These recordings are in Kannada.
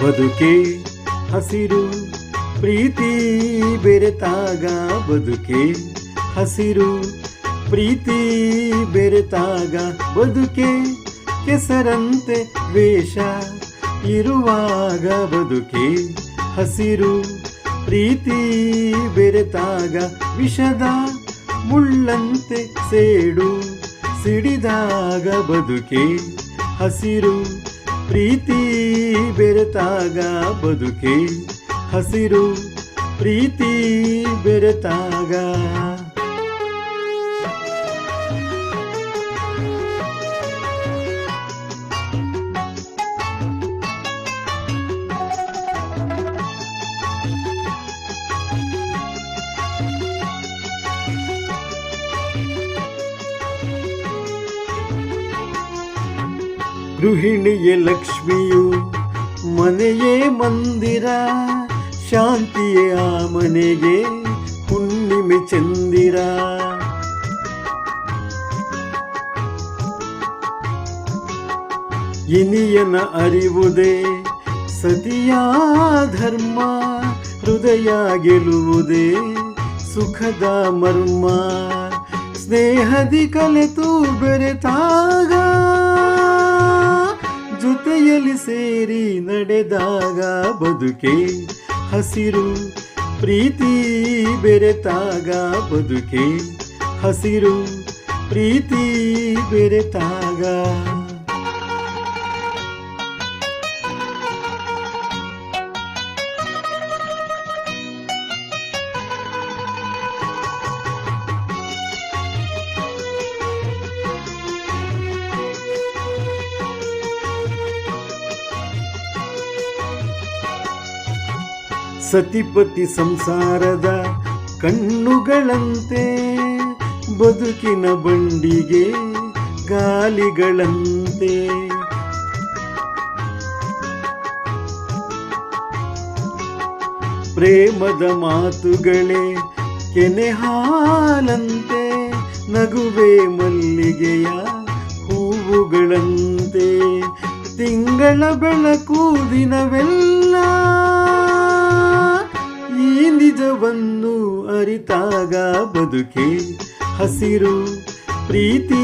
ಬದುಕೆ ಹಸಿರು ಪ್ರೀತಿ ಬೆರೆತಾಗ ಬದುಕೆ ಹಸಿರು ಪ್ರೀತಿ ಬೆರೆತಾಗ ಬದುಕೆ ಕೆಸರಂತೆ ವೇಷ ಇರುವಾಗ ಬದುಕೆ ಹಸಿರು ಪ್ರೀತಿ ಬೆರೆತಾಗ ವಿಷದ ಮುಳ್ಳಂತೆ ಸೇಡು ಸಿಡಿದಾಗ ಬದುಕೆ ಹಸಿರು ಪ್ರೀತಿ ಬೆರೆತಾಗ ಬದುಕೆ ಹಸಿರು ಪ್ರೀತಿ ಬೆರೆತಾಗ ಗೃಹಿಣಿಯೇ ಲಕ್ಷ್ಮಿಯು, ಮನೆಯೇ ಮಂದಿರ, ಶಾಂತಿಯೇ ಆ ಮನೆಗೆ ಹುಣ್ಣಿಮೆ ಚಂದಿರ. ಇನಿಯನ ಅರಿವುದೇ ಸತಿಯ ಧರ್ಮ, ಹೃದಯ ಗೆಲುವುದೇ ಸುಖದ ಮರ್ಮ. ಸ್ನೇಹದಿ ಕಲೆತು ಬೆರೆತಾಗ ಜೊತೆಯಲ್ಲಿ ಸೇರಿ ನಡೆದಾಗ ಬದುಕೆ ಹಸಿರು ಪ್ರೀತಿ ಬೆರೆತಾಗ ಬದುಕೆ ಹಸಿರು ಪ್ರೀತಿ ಬೆರೆತಾಗ ಸತಿಪತಿ ಸಂಸಾರದ ಕಣ್ಣುಗಳಂತೆ ಬದುಕಿನ ಬಂಡಿಗೆ ಗಾಲಿಗಳಂತೆ. ಪ್ರೇಮದ ಮಾತುಗಳೇ ಕೆನೆ ಹಾಲಂತೆ ನಗುವೆ ಮಲ್ಲಿಗೆಯ ಹೂವುಗಳಂತೆ. ತಿಂಗಳ ಬೆಳಕು ದಿನವೆಲ್ಲ ಅರಿತಾಗ ಬದುಕೆ. ಹಸಿರು ಪ್ರೀತಿ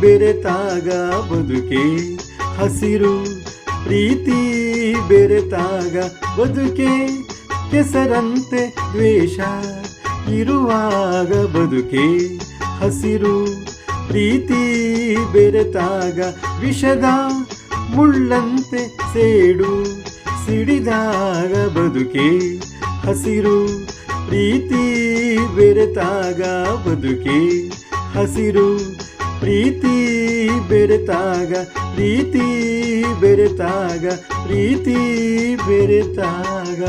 ಬೆರೆತಾಗ ಬದುಕೆ. ಹಸಿರು ಪ್ರೀತಿ ಬೆರೆತಾಗ ಬದುಕೆ. ಕೆಸರಂತೆ ದ್ವೇಷ ಇರುವಾಗ ಬದುಕೆ. ಹಸಿರು ಪ್ರೀತಿ ಬೆರೆತಾಗ ವಿಷದ ಮುಳ್ಳಂತೆ ಸೇಡು ಸಿಡಿದಾಗ ಬದುಕೆ. ಹಸಿರು ಪ್ರೀತಿ ಬೆರೆತಾಗ ಬದುಕಿ ಹಸಿರು ಪ್ರೀತಿ ಬೆರೆತಾಗ ಪ್ರೀತಿ ಬೆರೆತಾಗ ಪ್ರೀತಿ ಬೆರೆತಾಗ.